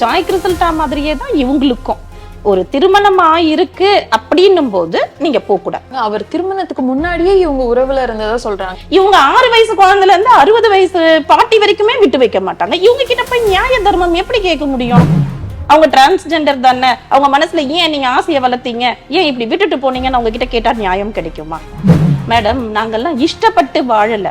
Joy Crizildaa மாதிரியே தான் இவங்களுக்கும். ஒரு திருமணம் ஆயிருக்கு அப்படின்னும் போது நீங்க போக கூடாது அவர் திருமணத்துக்கு முன்னாடியே இவங்க உறவுல இருந்ததா சொல்றாங்க. இவங்க ஆறு வயசு குழந்தைல இருந்து அறுபது வயசு பாட்டி வரைக்குமே விட்டு வைக்க மாட்டாங்க. இவங்க கிட்ட போய் நியாய தர்மம் எப்படி கேட்க முடியும்? அவங்க டிரான்ஸ்ஜெண்டர் தானே. அவங்க மனசுல ஏன் நீங்க ஆசையை வளர்த்தீங்க? ஏன் இப்படி விட்டுட்டு போனீங்கன்னு அவங்க கிட்ட கேட்டா நியாயம் கிடைக்குமா? மேடம் நாங்கெல்லாம் இஷ்டப்பட்டு வாழல.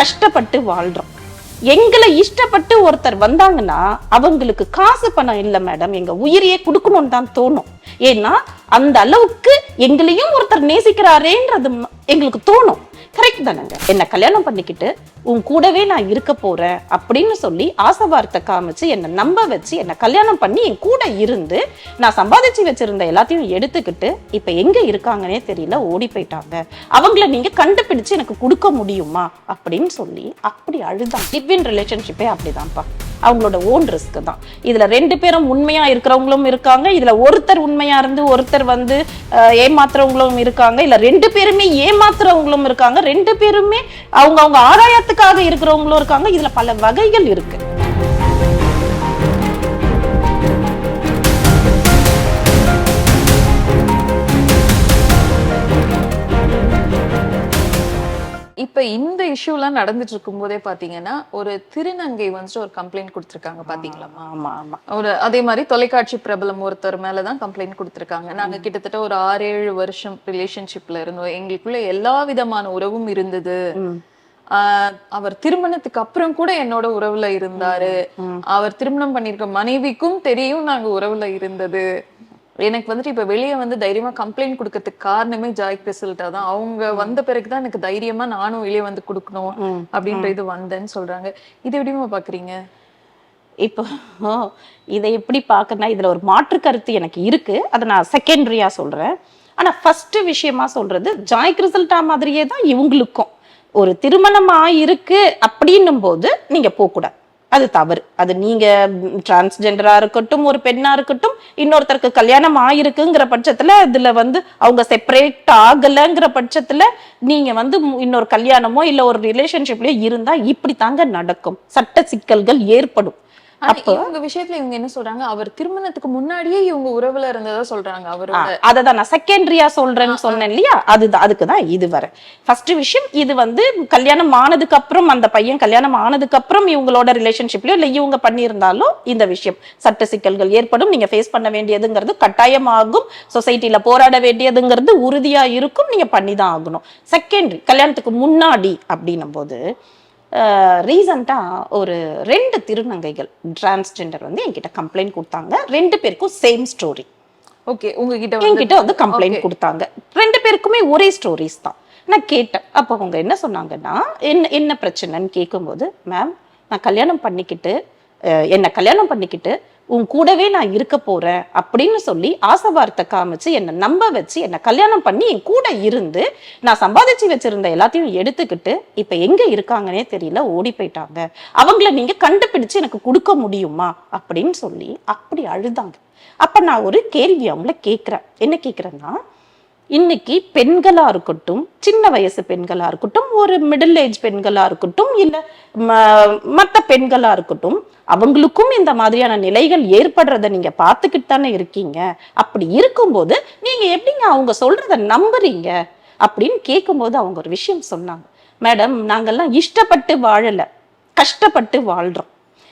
கஷ்டப்பட்டு வாழ்றோம். எங்களை இஷ்டப்பட்டு ஒருத்தர் வந்தாங்கன்னா அவங்களுக்கு காசு பணம் இல்லை மேடம். எங்க உயிரையே கொடுக்கணும்னு தான் தோணும். ஏன்னா அந்த அளவுக்கு எங்களையும் ஒருத்தர் நேசிக்கிறாரேன்றது எங்களுக்கு தோணும். கரெக்ட் தானங்க. என்னை கல்யாணம் பண்ணிக்கிட்டு உன் கூடவே நான் இருக்க போறேன் அப்படின்னு சொல்லி ஆசை வார்த்தை காமிச்சு என்னை நம்ப வச்சு என்னை கல்யாணம் பண்ணி என் கூட இருந்து நான் சம்பாதிச்சு வச்சிருந்த எல்லாத்தையும் எடுத்துக்கிட்டு இப்போ எங்க இருக்காங்கன்னே தெரியல ஓடி போயிட்டாங்க. அவங்கள நீங்க கண்டுபிடிச்சு எனக்கு கொடுக்க முடியுமா? அப்படின்னு சொல்லி அப்படி அழுதான். லிவ் இன் ரிலேஷன்ஷிப்பே அப்படிதான்ப்பா. அவங்களோட ஓன் ரிஸ்க் தான். இதில் ரெண்டு பேரும் உண்மையாக இருக்கிறவங்களும் இருக்காங்க. இதில் ஒருத்தர் உண்மையாக இருந்து ஒருத்தர் வந்து ஏமாத்துறவங்களும் இருக்காங்க. இல்லை ரெண்டு பேருமே ஏமாத்துறவங்களும் இருக்காங்க. ரெண்டு பேருமே அவங்க அவங்க ஆதாயத்துக்காக இருக்கிறவங்களும் இருக்காங்க. இதில் பல வகைகள் இருக்குது இப்ப இந்த இஷ்யூ எல்லாம் நடந்துட்டு இருக்கும் போதே பாத்தீங்கன்னா ஒரு திருநங்கை வந்துட்டு ஒரு கம்ப்ளைண்ட் கொடுத்திருக்காங்க பாத்தீங்களா ஆமா ஆமா. ஒரு அதே மாதிரி தொலைக்காட்சி பிரபலம் ஒருத்தர் மேலதான் கம்ப்ளைண்ட் கொடுத்திருக்காங்க. நாங்க கிட்டத்தட்ட ஒரு ஆறு ஏழு வருஷம் ரிலேஷன்ஷிப்ல இருந்தோம். எங்களுக்குள்ள எல்லா விதமான உறவும் இருந்தது. அவர் திருமணத்துக்கு அப்புறம் கூட என்னோட உறவுல இருந்தாரு. அவர் திருமணம் பண்ணிருக்க மனைவிக்கும் தெரியும் நாங்க உறவுல இருந்தது. எனக்கு வந்துட்டு இப்ப வெளியே வந்து தைரியமா கம்ப்ளைண்ட் கொடுக்கறதுக்கு காரணமே ஜாய் கிறிசல்ட்டா தான். அவங்க வந்த பிறகுதான் எனக்கு தைரியமா நானும் வெளியே வந்து கொடுக்கணும். அப்படின்ற இது வந்தேன்னு சொல்றாங்க. இது எப்படிமா பாக்குறீங்க? இப்போ இதை எப்படி பார்க்கணும்னா இதுல ஒரு மாற்று கருத்து எனக்கு இருக்கு. அதை நான் செகண்டரியா சொல்றேன். ஆனா ஃபர்ஸ்ட் விஷயமா சொல்றது ஜாய் கிறிசல்டா மாதிரியே தான் இவங்களுக்கும். ஒரு திருமணம் ஆயிருக்கு அப்படின்னும் போது நீங்க போக கூடாது அது தவறு. அது நீங்க டிரான்ஸ்ஜெண்டரா இருக்கட்டும் ஒரு பெண்ணா இருக்கட்டும் இன்னொருத்தருக்கு கல்யாணம் ஆயிருக்குங்கிற பட்சத்துல இதுல வந்து அவங்க செப்பரேட் ஆகலைங்கிற பட்சத்துல நீங்க வந்து மு- இன்னொரு கல்யாணமோ இல்ல ஒரு ரிலேஷன்ஷிப்லயோ இருந்தா இப்படி தாங்க நடக்கும். சட்ட சிக்கல்கள் ஏற்படும். அப்போ- இவங்க விஷயத்துல இவங்க என்ன சொல்றாங்க? அவர் திருமணத்துக்கு முன்னாடியே இவங்க உறவுல இருந்ததா சொல்றாங்க அவரோட அதை தான் நான் செகண்டரியா சொல்றேன்னு சொன்னேன் இல்லையா? அதுதான் அதுக்கு தான் இது வர ஃபர்ஸ்ட் விஷயம் இது வந்து கல்யாணம் ஆனதுக்கு அப்புறம் அந்த பையன் கல்யாணம் ஆனதுக்கு அப்புறம் இவங்களோட ரிலேஷன்ஷிப்லயோ இல்ல இவங்க பண்ணியிருந்தாலும் இந்த விஷயம். சட்ட சிக்கல்கள் ஏற்படும் நீங்க ஃபேஸ் பண்ண வேண்டியதுங்கிறது கட்டாயமாகும் சொசைட்டில போராட வேண்டியதுங்கிறது உறுதியா இருக்கும் நீங்க பண்ணி தான் ஆகணும். செகண்டரி கல்யாணத்துக்கு முன்னாடி அப்படின்னும் போது ரீசண்டாக ஒரு ரெண்டு திருநங்கைகள் டிரான்ஸ்ஜெண்டர் வந்து என்கிட்ட கம்ப்ளைண்ட் கொடுத்தாங்க. ரெண்டு பேருக்கும் சேம் ஸ்டோரி ஓகே உங்ககிட்ட என்கிட்ட வந்து கம்ப்ளைண்ட். கொடுத்தாங்க. ரெண்டு பேருக்குமே ஒரே ஸ்டோரிஸ் தான். நான் கேட்டேன். அப்போ அவங்க என்ன சொன்னாங்கன்னா என்ன என்ன பிரச்சனைன்னு கேட்கும்போது மேம் நான் கல்யாணம் பண்ணிக்கிட்டு என்னை கல்யாணம் பண்ணிக்கிட்டு உன் கூடவே நான் இருக்க போறேன் அப்படின்னு சொல்லி ஆசை வார்த்தை காமிச்சு என்னை நம்ப வச்சு என்னை கல்யாணம் பண்ணி என் கூட இருந்து நான் சம்பாதிச்சு வச்சிருந்த எல்லாத்தையும் எடுத்துக்கிட்டு இப்ப எங்க இருக்காங்கன்னே தெரியல ஓடி போயிட்டாங்க. அவங்கள நீங்க கண்டுபிடிச்சு எனக்கு கொடுக்க முடியுமா அப்படின்னு சொல்லி அப்படி அழுதாங்க. அப்ப நான் ஒரு கேள்வி அவங்கள கேட்கிறேன் என்ன கேட்கிறேன்னா இன்னைக்கு பெண்களாக இருக்கட்டும் சின்ன வயசு பெண்களாக இருக்கட்டும் ஒரு மிடில் ஏஜ் பெண்களாக இருக்கட்டும் இல்லை ம- பெண்களாக இருக்கட்டும் அவங்களுக்கும் இந்த மாதிரியான நிலைகள் ஏற்படுறத நீங்கள் பார்த்துக்கிட்டு தானே இருக்கீங்க. அப்படி இருக்கும்போது நீங்கள் எப்படிங்க அவங்க சொல்கிறத நம்புறீங்க? அப்படின்னு கேட்கும்போது அவங்க ஒரு விஷயம் சொன்னாங்க. மேடம் நாங்கள்லாம் இஷ்டப்பட்டு வாழலை கஷ்டப்பட்டு வாழ்கிறோம்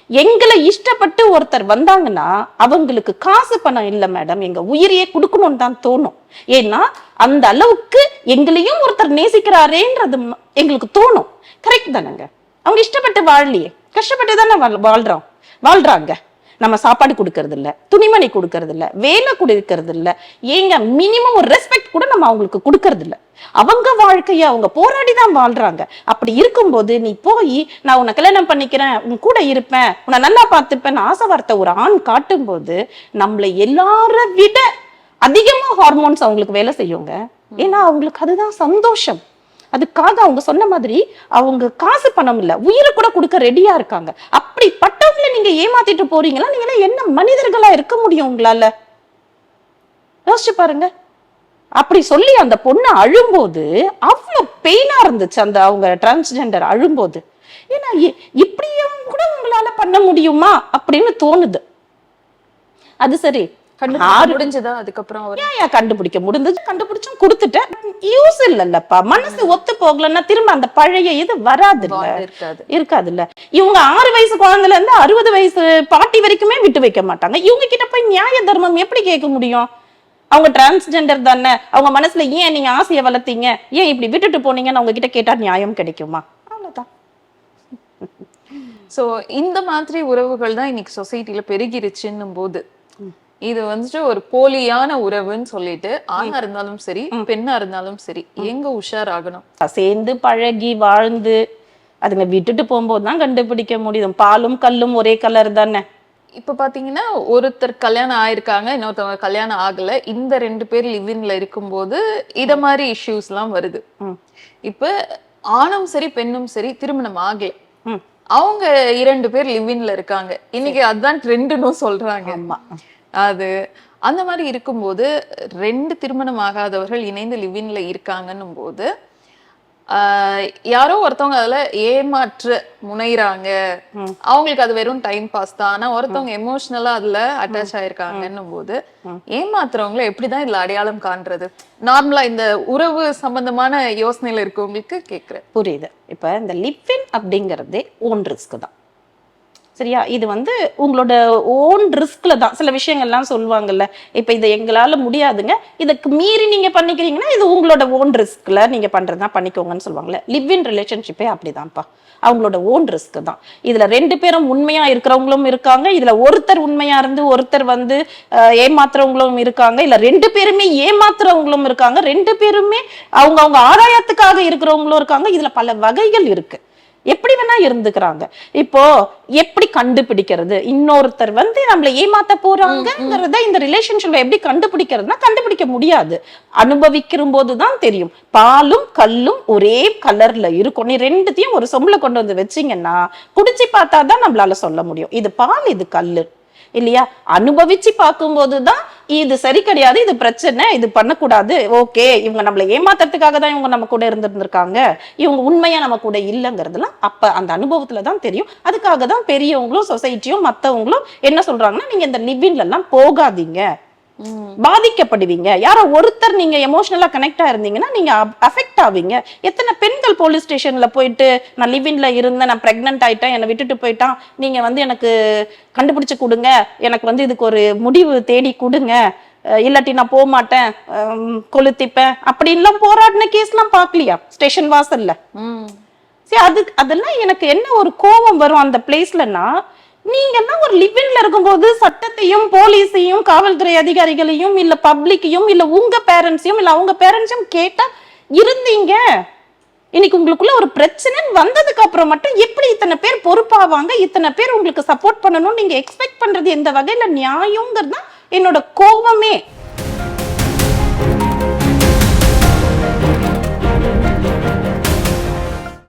எங்களை இஷ்டப்பட்டு ஒருத்தர் வந்தாங்கன்னா அவங்களுக்கு காசு பணம் இல்லை மேடம். எங்க உயிரையே கொடுக்கணும்னு தான் தோணும். ஏன்னா அந்த அளவுக்கு எங்களையும் ஒருத்தர் நேசிக்கிறாரேன்றது எங்களுக்கு தோணும். கரெக்ட் தானேங்க? அவங்க இஷ்டப்பட்டு வாழலையே. கஷ்டப்பட்டு தானே வாழ்- வாழ்றோம். வாழ்றாங்க. நம்ம சாப்பாடு கொடுக்கறது இல்ல துணிமணி கொடுக்கறது இல்ல வேலை கொடுக்கறது இல்ல ஏங்க மினிமம் ஒரு ரெஸ்பெக்ட் கூட நம்ம அவங்களுக்கு கொடுக்கறது இல்லை அவங்க வாழ்க்கைய அவங்க போராடி தான் வாழ்றாங்க. அப்படி இருக்கும்போது நீ போய் நான் உன்னை கல்யாணம் பண்ணிக்கிறேன் உன் கூட இருப்பேன் உன்னை நல்லா பார்த்துப்பேன் ஆசை வார்த்தை ஒரு ஆண் காட்டும்போது நம்மளை எல்லார விட அதிகமா ஹார்மோன்ஸ் அவங்களுக்கு வேலை செய்யுங்க. ஏன்னா அவங்களுக்கு அதுதான் சந்தோஷம். அதுக்காக அவங்க சொன்ன மாதிரி அவங்க காசு பணம் இல்ல உயிரை கூட கொடுக்க ரெடியா இருக்காங்க. அப்படிப்பட்டவங்களை நீங்க ஏமாத்திட்டு போறீங்களா நீங்க என்ன மனிதர்களா இருக்க முடியும் உங்களால? யோசிச்சு பாருங்க. அப்படி சொல்லி அந்த பொண்ணு அழும்போது அவ்வளவு பெயினா இருந்துச்சு அந்த அவங்க டிரான்ஸ்ஜெண்டர் அழும்போது. ஏன்னா இப்படியும் கூட உங்களால பண்ண முடியுமா அப்படின்னு தோணுது. அது சரி. முடிஞ்சதா? அதுக்கப்புறம் ஏன் கண்டுபிடிக்க முடிந்தது கண்டுபிடிச்சும் கொடுத்துட்டேன். யூஸ் இல்லல்லப்பா மனசு ஒத்து போகலன்னா திரும்ப அந்த பழைய இது வராது இருக்காது. இருக்காதுல்ல இவங்க ஆறு வயசு குழந்தைல இருந்து அறுபது வயசு பாட்டி வரைக்குமே விட்டு வைக்க மாட்டாங்க. இவங்க கிட்ட போய் நியாய தர்மம் எப்படி கேட்க முடியும்? அவங்க டிரான்ஸ்ஜெண்டர் தானே? அவங்க மனசுல ஏன் நீங்க ஆசையை வளர்த்தீங்க? ஏன் இப்படி விட்டுட்டு போனீங்கன்னு அவங்க கிட்ட கேட்டா நியாயம் கிடைக்குமா? அவ்வளவுதான். சோ இந்த மாதிரி உறவுகள் தான் இன்னைக்கு சொசைட்டில பெருகிருச்சுன்னும் போது இது வந்துட்டு ஒரு போலியான உறவுன்னு சொல்லிட்டு ஆணா இருந்தாலும் சரி பெண்ணா இருந்தாலும் சரி எங்க உஷார் ஆகணும் சேர்ந்து பழகி வாழ்ந்து அதுங்க விட்டுட்டு போகும்போது தான் கண்டுபிடிக்க முடியும். பாலும் கல்லும் ஒரே கலர் தானே. இப்ப பாத்தீங்கன்னா ஒருத்தர் கல்யாணம் ஆயிருக்காங்க இன்னொருத்தவங்க கல்யாணம் ஆகல. இந்த ரெண்டு பேர் லிவின்ல இருக்கும்போது இத மாதிரி இஷ்யூஸ் எல்லாம் வருது. இப்ப ஆணும் சரி பெண்ணும் சரி திருமணம் ஆகல. அவங்க இரண்டு பேர் லிவின்ல இருக்காங்க. இன்னைக்கு அதுதான் ட்ரெண்டுன்னு சொல்றாங்க. அது அந்த மாதிரி இருக்கும்போது ரெண்டு திருமணம் ஆகாதவர்கள் இணைந்து லிவின்ல இருக்காங்கன்னும் போது யாரோ ஒருத்தவங்க அதுல ஏமாற்ற முனைறாங்க அவங்களுக்கு அது வெறும் டைம் பாஸ் தான். ஆனா ஒருத்தவங்க எமோஷனலா அதுல அட்டாச் ஆயிருக்காங்கன்னும் போது ஏமாத்துறவங்கள எப்படிதான் இதுல அடையாளம் காண்றது? நார்மலா இந்த உறவு சம்பந்தமான யோசனையில இருக்கவங்களுக்கு கேக்குறேன். புரியுது. இப்ப இந்த லிப்வின் அப்படிங்கறதே ஓன் ரிஸ்க் தான். சரியா? இது வந்து உங்களோட ஓன் ரிஸ்க்ல தான். சில விஷயங்கள்லாம் சொல்லுவாங்கல்ல. இப்போ இது எங்களால் முடியாதுங்க. இதுக்கு மீறி நீங்கள் பண்ணிக்கிறீங்கன்னா இது உங்களோட ஓன் ரிஸ்க்ல பண்ணுறது தான் பண்ணிக்கோங்கன்னு சொல்லுவாங்கல்ல. லிவ் இன் ரிலேஷன்ஷிப்பே அப்படிதான்ப்பா. அவங்களோட ஓன் ரிஸ்க் தான். இதில் ரெண்டு பேரும் உண்மையாக இருக்கிறவங்களும் இருக்காங்க. இதில் ஒருத்தர் உண்மையாக இருந்து ஒருத்தர் வந்து ஏமாத்துறவங்களும் இருக்காங்க. இல்லை ரெண்டு பேருமே ஏமாத்துறவங்களும் இருக்காங்க. ரெண்டு பேருமே அவங்க அவங்க ஆதாயத்துக்காக இருக்கிறவங்களும் இருக்காங்க. இதில் பல வகைகள் இருக்குது எப்படி வேணா இருந்துக்கிறாங்க. இப்போ எப்படி கண்டுபிடிக்கிறது? இன்னொருத்தர் வந்து நம்மள ஏமாத்த போறாங்கிறத இந்த ரிலேஷன்ஷிப்ல எப்படி கண்டுபிடிக்கிறதுனா கண்டுபிடிக்க முடியாது. அனுபவிக்கிற போதுதான் தெரியும். பாலும் கல்லும் ஒரே கலர்ல இருக்கும். நீ ரெண்டுத்தையும் ஒரு சொம்புல கொண்டு வந்து வச்சீங்கன்னா குடிச்சு பார்த்தா தான் நம்மளால சொல்ல முடியும். இது பால் இது கல்லு. இல்லையா? அனுபவிச்சு பார்க்கும்போது தான் இது சரி கிடையாது இது பிரச்சனை இது பண்ணக்கூடாது. ஓகே இவங்க நம்மளை ஏமாத்துறதுக்காக தான் இவங்க நம்ம கூட இருந்திருந்திருக்காங்க. இவங்க உண்மையா நம்ம கூட இல்லைங்கிறதுலாம் அப்ப அந்த அனுபவத்துல தான் தெரியும். அதுக்காக தான் பெரியவங்களும் சொசைட்டியும் மற்றவங்களும் என்ன சொல்றாங்கன்னா நீங்க இந்த லிவின்ல எல்லாம் போகாதீங்க. பாதிக்கப்படுவீங்க. யாரோ ஒருத்தர் நீங்க எமோஷனலா கனெக்ட் ஆயிருந்தீங்கன்னா நீங்க அஃபெக்ட் ஆவீங்க. எத்தனை பெண்கள் போலீஸ் ஸ்டேஷன்ல போயிட்டு நான் லிவின்ல இருந்தேன் நான் பிரெக்னென்ட் ஆயிட்டேன் என்னை விட்டுட்டு போயிட்டான். நீங்க வந்து எனக்கு கண்டுபிடிச்சு கொடுங்க. எனக்கு வந்து இதுக்கு ஒரு முடிவு தேடி கொடுங்க. இல்லாட்டி நான் போக மாட்டேன். கொளுத்திப்பேன். அப்படின்லாம் போராடின கேஸ்லாம் பார்க்கலையா? ஸ்டேஷன் வாசல்ல. சரி அது அதெல்லாம் எனக்கு என்ன ஒரு கோபம் வரும் அந்த பிளேஸ்லன்னா நீங்கெல்லாம் ஒரு லிவிங்ல இருக்கும்போது சட்டத்தையும் போலீஸையும் காவல்துறை அதிகாரிகளையும் இல்ல பப்ளிக்கையும் இல்ல உங்க பேரண்ட்ஸையும் இல்ல அவங்க பேரண்ட்ஸையும் கேட்டா இருந்தீங்க. இன்னைக்கு உங்களுக்குள்ள ஒரு பிரச்சனை வந்ததுக்கு அப்புறம் மட்டும் எப்படி இத்தனை பேர் பொறுப்பாவாங்க இத்தனை பேர் உங்களுக்கு சப்போர்ட் பண்ணணும் நீங்க எக்ஸ்பெக்ட் பண்றது எந்த வகையில நியாயங்கிறது தான் என்னோட கோபமே.